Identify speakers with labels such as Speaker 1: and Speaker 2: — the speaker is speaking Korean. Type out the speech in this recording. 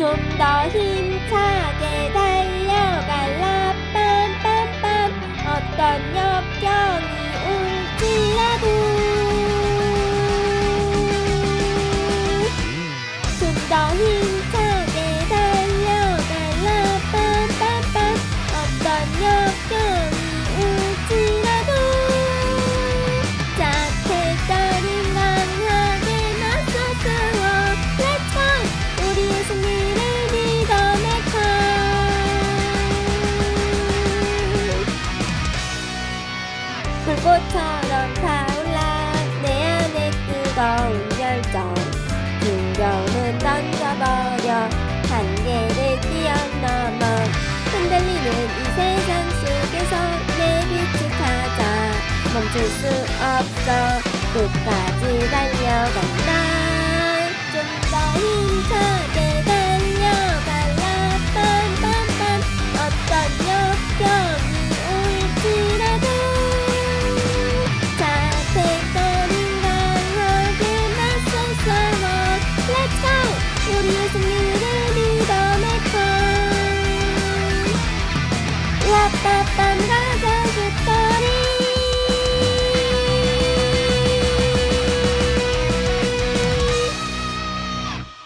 Speaker 1: 좀 더 힘 불꽃처럼 타올라 내 안에 뜨거운 열정. 풍경은 던져버려 한계를 뛰어넘어. 흔들리는 이 세상 속에서 내 빛을 찾아 멈출 수 없어. 끝까지 달려간다 우리의 승리를 믿어 메커 라빠빰